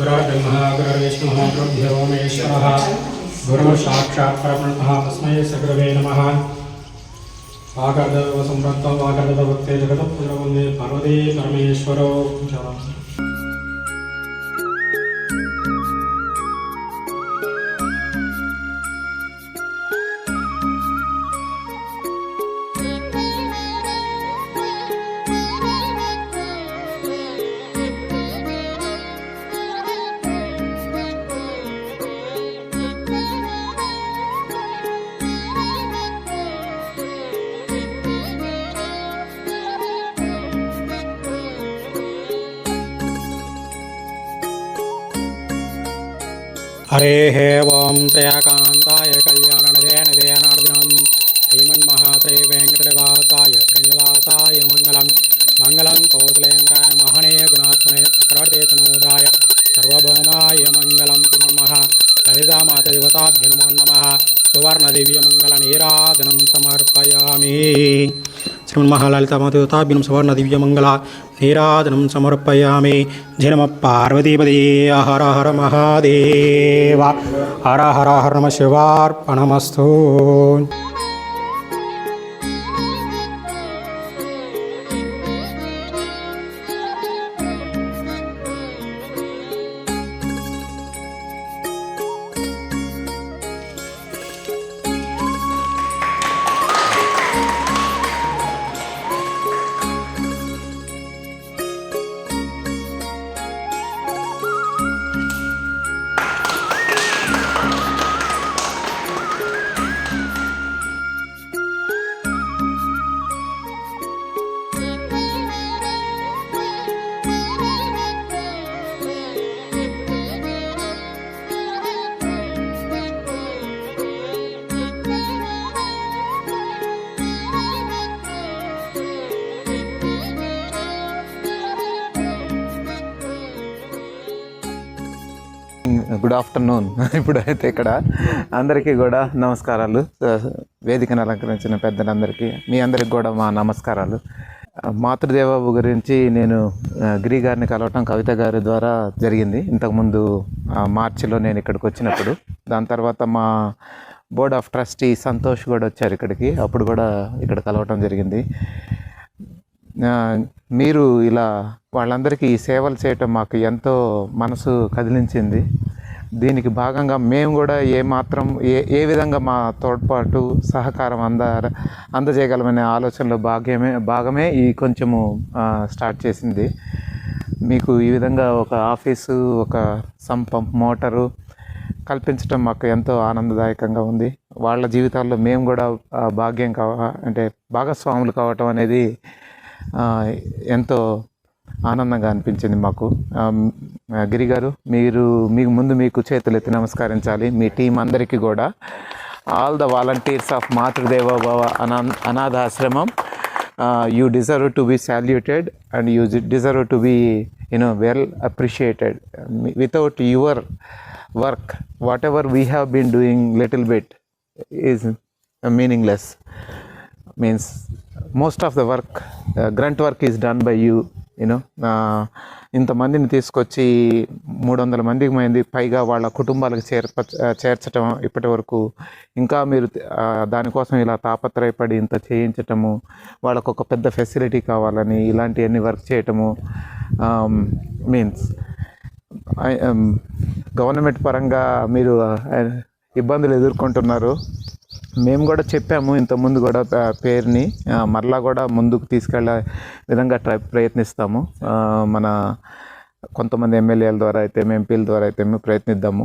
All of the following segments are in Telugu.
గురుర్బ్రహ్మ గురుర్విష్ణు గురుభ్యో మహేశ్వర. గురు సాక్షాత్ పరబ్రహ్మ తస్మై సగురవే నమ. వాగర్ధవ సంవృత్తం వాగర్ధవ భక్తే జగత్ పురవందే పర్వదే పరమేశ్వరో. हरेः ओं त्रयाकान्ताय कल्याणनदे नदेनार्दिनं श्रीमन्महात्रे वेङ्कटनिवासाय श्रीनिवासाय मङ्गलं मङ्गलं कौसलेन्द्राय महने गुणात्मने चक्रवर्ते तनूदाय सर्वभौमाय मङ्गलं श्रीमन्मः ललितामातदेवताभ्यो नमो नमः। सुवर्णदिव्यमङ्गलनीराजनं समर्पयामि। श्रीमन्महाललितामातदेवताभ्यं सुवर्णदिव्यमङ्गल నీరాజనం సమర్పయామి జనమ పార్వతీపదే హర హర మహాదేవ హర హర హర నమ శివార్పణమస్తు ఆఫ్టర్నూన్. ఇప్పుడు అయితే ఇక్కడ అందరికీ కూడా నమస్కారాలు. వేదికను అలంకరించిన పెద్దలందరికీ మీ అందరికి కూడా మా నమస్కారాలు. మాతృదేవాబు గురించి నేను గిరి గారిని కలవటం కవిత గారి ద్వారా జరిగింది. ఇంతకుముందు మార్చిలో నేను ఇక్కడికి వచ్చినప్పుడు. దాని తర్వాత మా బోర్డ్ ఆఫ్ ట్రస్టీ సంతోష్ కూడా వచ్చారు ఇక్కడికి. అప్పుడు కూడా ఇక్కడ కలవటం జరిగింది. మీరు ఇలా వాళ్ళందరికీ ఈ సేవలు చేయటం మాకు ఎంతో మనసు కదిలించింది. దీనికి భాగంగా మేము కూడా ఏ మాత్రం ఏ ఏ విధంగా మా తోడ్పాటు సహకారం అంద అందజేయగలమనే ఆలోచనలో భాగ్యమే భాగమే ఈ కొంచెము స్టార్ట్ చేసింది. మీకు ఈ విధంగా ఒక ఆఫీసు ఒక సంపంప్ మోటారు కల్పించడం మాకు ఎంతో ఆనందదాయకంగా ఉంది. వాళ్ళ జీవితాల్లో మేము కూడా భాగ్యం కావ అంటే భాగస్వాములు కావటం అనేది ఎంతో ఆనందంగా అనిపించింది మాకు. గిరిగారు గిరి గారు మీరు మీకు ముందు మీకు చేతులు ఎత్తి నమస్కరించాలి. మీ టీం అందరికీ కూడా. All the volunteers of Matrudeva Bhava అనా అనాథాశ్రమం you deserve to be saluted and you deserve to be you know well appreciated without your work whatever we have been doing little bit is meaningless means most of the work grunt work is done by you you know ఇంతమందిని తీసుకొచ్చి మూడు వందల మందికి మంది పైగా వాళ్ళ కుటుంబాలకు చేర్ప చేర్చటం ఇప్పటి వరకు. ఇంకా మీరు దానికోసం ఇలా తాపత్రయపడి ఇంత చేయించటము వాళ్ళకు ఒక పెద్ద ఫెసిలిటీ కావాలని ఇలాంటివన్నీ వర్క్ చేయటము మీన్స్ గవర్నమెంట్ పరంగా మీరు ఇబ్బందులు ఎదుర్కొంటున్నారు. మేము కూడా చెప్పాము ఇంతకుముందు కూడా పేరుని మరలా కూడా ముందుకు తీసుకెళ్ళే విధంగా ట్రై ప్రయత్నిస్తాము. మన కొంతమంది ఎమ్మెల్యేల ద్వారా అయితే ఎంపీల ద్వారా అయితే మేము ప్రయత్నిద్దాము.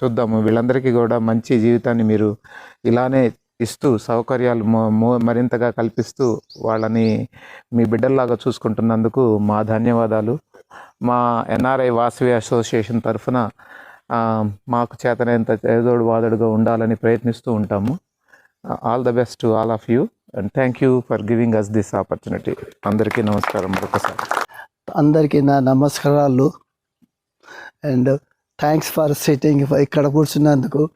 చూద్దాము. వీళ్ళందరికీ కూడా మంచి జీవితాన్ని మీరు ఇలానే ఇస్తూ సౌకర్యాలు మరింతగా కల్పిస్తూ వాళ్ళని మీ బిడ్డల్లాగా చూసుకుంటున్నందుకు మా ధన్యవాదాలు. మా ఎన్ఆర్ఐ వాసవి అసోసియేషన్ తరఫున మాకు చేతనైనంత ఏదోడు వాదడుగా ఉండాలని ప్రయత్నిస్తూ ఉంటాము. All the best to all of you and thank you for giving us this opportunity అందరికీ నమస్కారం మరొకసారి. అందరికీ నా నమస్కారాలు. అండ్ థ్యాంక్స్ ఫర్ సిట్టింగ్ ఇక్కడ కూర్చున్నందుకు.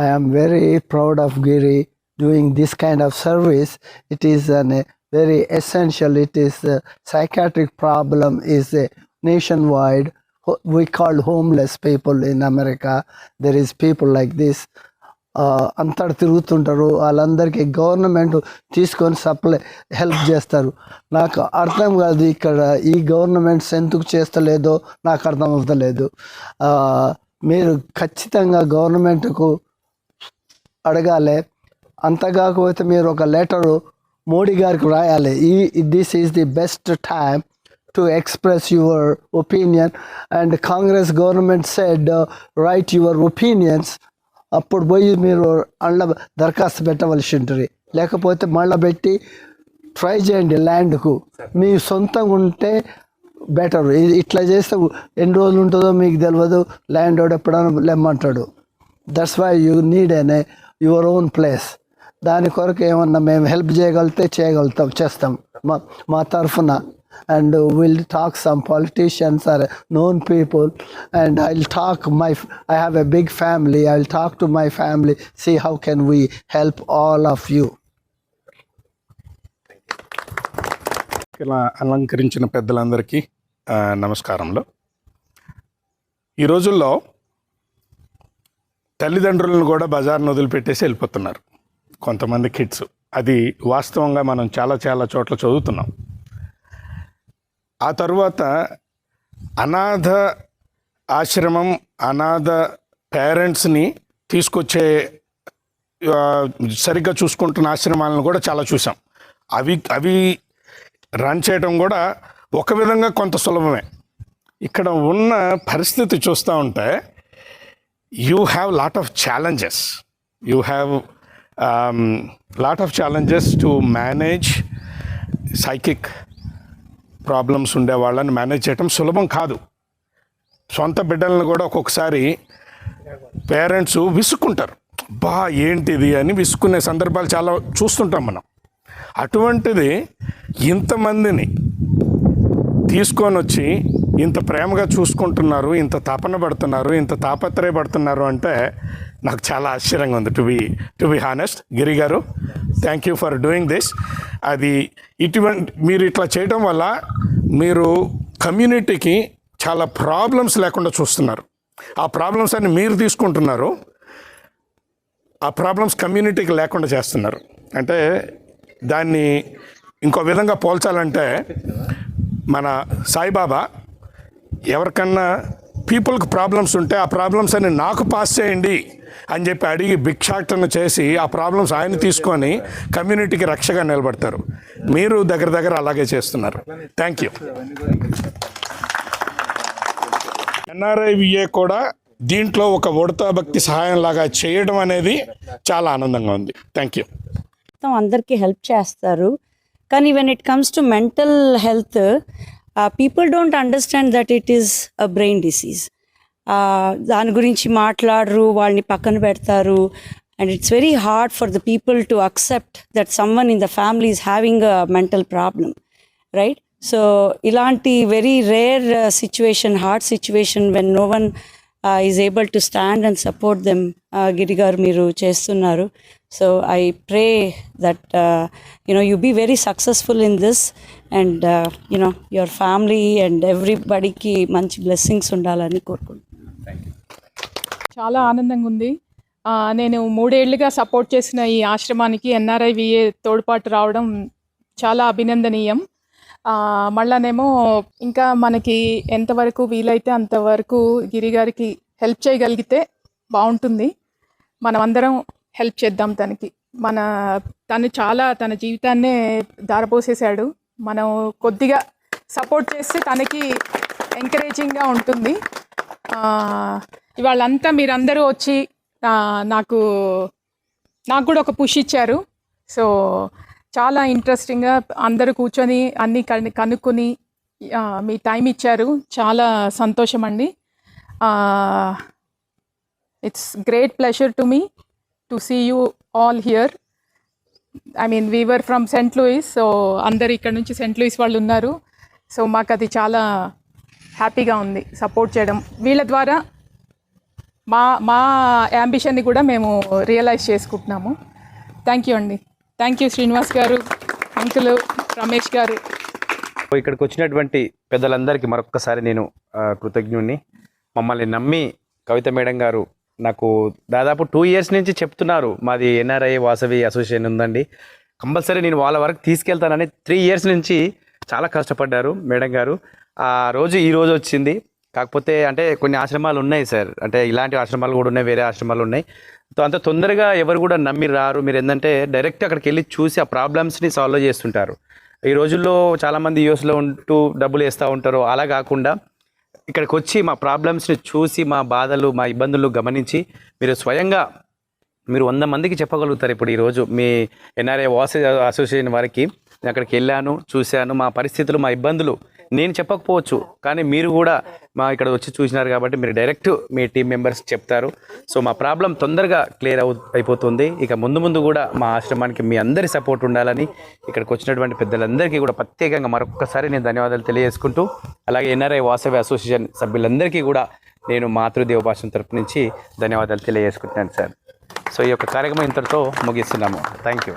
I'm very proud of Giri doing this kind of service it is an very essential it is psychiatric problem is a nation wide ho- we call homeless people in America. There is people like this. అంతటి తిరుగుతుంటారు. వాళ్ళందరికీ గవర్నమెంట్ తీసుకొని సప్లై హెల్ప్ చేస్తారు. నాకు అర్థం కాదు ఇక్కడ ఈ గవర్నమెంట్స్ ఎందుకు చేస్తలేదో నాకు అర్థం అవ్వలేదు. మీరు ఖచ్చితంగా గవర్నమెంట్కు అడగాలి. అంతకాకపోతే మీరు ఒక లెటరు మోడీ గారికి రాయాలి ఈ this is the best time to express your opinion and Congress government said write your opinions అప్పుడు పోయి మీరు అండ్ల దరఖాస్తు పెట్టవలసి ఉంటుంది. లేకపోతే మళ్ళీ పెట్టి ట్రై చేయండి ల్యాండ్కు. మీ సొంతంగా ఉంటే బెటర్. ఇట్లా చేస్తే ఎన్ని రోజులు ఉంటుందో మీకు తెలియదు ల్యాండ్ వాడు ఎప్పుడైనా లెమ్మంటాడు. దట్స్ వై యూ నీడ్ అనే యువర్ ఓన్ ప్లేస్ దాని కొరకు ఏమన్నా మేము హెల్ప్ చేయగలిగితే చేయగలుగుతాం చేస్తాం. మా మా తరఫున. And will talk some politicians are known people and I will talk my I have a big family I will talk to my family see how can we help all of you ఇలా అలంకరించిన పెద్దలందరికీ నమస్కారంలో ఈ రోజుల్లో తల్లిదండ్రులను కూడా బజార్ను వదిలిపెట్టేసి వెళ్ళిపోతున్నారు కొంతమంది కిడ్స్. అది వాస్తవంగా మనం చాలా చాలా చోట్ల చదువుతున్నాం. ఆ తర్వాత అనాథ ఆశ్రమం అనాథ పేరెంట్స్ని తీసుకొచ్చే సరిగ్గా చూసుకుంటున్న ఆశ్రమాలను కూడా చాలా చూసాం. అవి అవి రన్ చేయడం కూడా ఒక విధంగా కొంత సులభమే. ఇక్కడ ఉన్న పరిస్థితి చూస్తూ ఉంటే you have lot of challenges you have lot of challenges to manage psychic problems ఉండే వాళ్ళని మేనేజ్ చేయటం సులభం కాదు. సొంత బిడ్డలను కూడా ఒక్కొక్కసారి పేరెంట్స్ విసుక్కుంటారు. బా ఏంటిది? అని విసుక్కునే సందర్భాలు చాలా చూస్తుంటాం మనం. అటువంటిది ఇంతమందిని తీసుకొని వచ్చి ఇంత ప్రేమగా చూసుకుంటున్నారు ఇంత తపన పడుతున్నారు ఇంత తాపత్రయపడుతున్నారు అంటే నాకు చాలా ఆశ్చర్యంగా ఉంది. To be to be honest Giri garu thank you for doing this అది ఇటువంటి మీరు ఇట్లా చేయడం వల్ల మీరు కమ్యూనిటీకి చాలా ప్రాబ్లమ్స్ లేకుండా చూస్తున్నారు. ఆ ప్రాబ్లమ్స్ అన్ని మీరు తీసుకుంటున్నారు. ఆ ప్రాబ్లమ్స్ కమ్యూనిటీకి లేకుండా చేస్తున్నారు. అంటే దాన్ని ఇంకో విధంగా పోల్చాలంటే మన సాయిబాబా ఎవరికన్నా పీపుల్కి ప్రాబ్లమ్స్ ఉంటే ఆ ప్రాబ్లమ్స్ అని నాకు పాస్ చేయండి అని చెప్పి అడిగి భిక్షాటన చేసి ఆ ప్రాబ్లమ్స్ ఆయన తీసుకొని కమ్యూనిటీకి రక్షగా నిలబడతారు. మీరు దగ్గర దగ్గర అలాగే చేస్తున్నారు. థ్యాంక్ యూ ఎన్ఆర్ఐవిఏ కూడా దీంట్లో ఒక ఉడతా భక్తి సహాయం లాగా చేయడం అనేది చాలా ఆనందంగా ఉంది. థ్యాంక్ యూ అందరికీ హెల్ప్ చేస్తారు. కానీ when it comes to mental health people don't understand that it is a brain disease దాని గురించి మాట్లాడరు వాళ్ళని పక్కన పెడతారు. And it's very hard for the people to accept that someone in the family is having a mental problem right so ఇలాంటి very rare situation hard situation when no one is able to stand and support them Giri garu మీరు చేస్తున్నారు. So I pray that you know you be very successful in this and you know your family and ఎవ్రీబడికి మంచి బ్లెస్సింగ్స్ ఉండాలని కోరుకుంటున్నాను. చాలా ఆనందంగా ఉంది నేను మూడేళ్ళుగా సపోర్ట్ చేసిన ఈ ఆశ్రమానికి ఎన్ఆర్ఐవిఏ తోడ్పాటు రావడం చాలా అభినందనీయం. మళ్ళానేమో ఇంకా మనకి ఎంతవరకు వీలైతే అంతవరకు గిరి గారికి హెల్ప్ చేయగలిగితే బాగుంటుంది మనం అందరం హెల్ప్ చేద్దాం తనకి. మన తను చాలా తన జీవితాన్నే దారపోసేశాడు మనం కొద్దిగా సపోర్ట్ చేస్తే తనకి ఎంకరేజింగ్గా ఉంటుంది. ఇవాళంతా మీరందరూ వచ్చి నాకు నాకు కూడా ఒక పుష్ ఇచ్చారు. సో చాలా ఇంట్రెస్టింగ్గా అందరూ కూర్చొని అన్నీ కను కనుక్కొని మీ టైం ఇచ్చారు. చాలా సంతోషం అండి. It's great pleasure to me to see you all here I mean we're from Saint Louis so అందరు ఇక్కడ నుంచి సెంట్ లూయిస్ వాళ్ళు ఉన్నారు. సో మాకు అది చాలా హ్యాపీగా ఉంది సపోర్ట్ చేయడం. వీళ్ళ ద్వారా మా మా యాంబిషన్ని కూడా మేము రియలైజ్ చేసుకుంటున్నాము. థ్యాంక్ యూ అండి. Thank you Srinivas garu uncle Ramesh గారు. ఇక్కడికి వచ్చినటువంటి పెద్దలందరికీ మరొక్కసారి నేను కృతజ్ఞుణ్ణి. మమ్మల్ని నమ్మి కవిత మేడం గారు నాకు దాదాపు టూ ఇయర్స్ నుంచి చెప్తున్నారు. మాది ఎన్ఆర్ఐ వాసవి అసోసియేషన్ ఉందండి. కంపల్సరీ నేను వాళ్ళ వరకు తీసుకెళ్తానని త్రీ ఇయర్స్ నుంచి చాలా కష్టపడ్డారు మేడం గారు. ఆ రోజు ఈ రోజు వచ్చింది. కాకపోతే అంటే కొన్ని ఆశ్రమాలు ఉన్నాయి సార్. అంటే ఇలాంటి ఆశ్రమాలు కూడా ఉన్నాయి వేరే ఆశ్రమాలు ఉన్నాయి. అంత తొందరగా ఎవరు కూడా నమ్మి రారు. మీరు ఏంటంటే డైరెక్ట్ అక్కడికి వెళ్ళి చూసి ఆ ప్రాబ్లమ్స్ని సాల్వ్ చేస్తుంటారు. ఈ రోజుల్లో చాలామంది యూఎస్లో ఉంటూ డబ్బులు వేస్తూ ఉంటారు. అలా కాకుండా ఇక్కడికి వచ్చి మా ప్రాబ్లమ్స్ని చూసి మా బాధలు మా ఇబ్బందులు గమనించి మీరు స్వయంగా మీరు వంద మందికి చెప్పగలుగుతారు ఇప్పుడు ఈరోజు. మీ ఎన్ఆర్ఐ వాస అసోసియేషన్ వారికి నేను అక్కడికి వెళ్ళాను చూశాను. మా పరిస్థితులు మా ఇబ్బందులు నేను చెప్పకపోవచ్చు కానీ మీరు కూడా మా ఇక్కడ వచ్చి చూసినారు కాబట్టి మీరు డైరెక్ట్ మీ టీం మెంబర్స్ చెప్తారు. సో మా ప్రాబ్లం తొందరగా క్లియర్ అవు అయిపోతుంది. ఇక ముందు ముందు కూడా మా ఆశ్రమానికి మీ అందరి సపోర్ట్ ఉండాలని ఇక్కడికి వచ్చినటువంటి పెద్దలందరికీ కూడా ప్రత్యేకంగా మరొకసారి నేను ధన్యవాదాలు తెలియజేసుకుంటూ అలాగే ఎన్ఆర్ఐ వాసవి అసోసియేషన్ సభ్యులందరికీ కూడా నేను మాతృదేవ భాష తరపు నుంచి ధన్యవాదాలు తెలియజేసుకుంటున్నాను సార్. సో ఈ యొక్క కార్యక్రమం ఇంతటితో ముగిస్తున్నాము. Thank you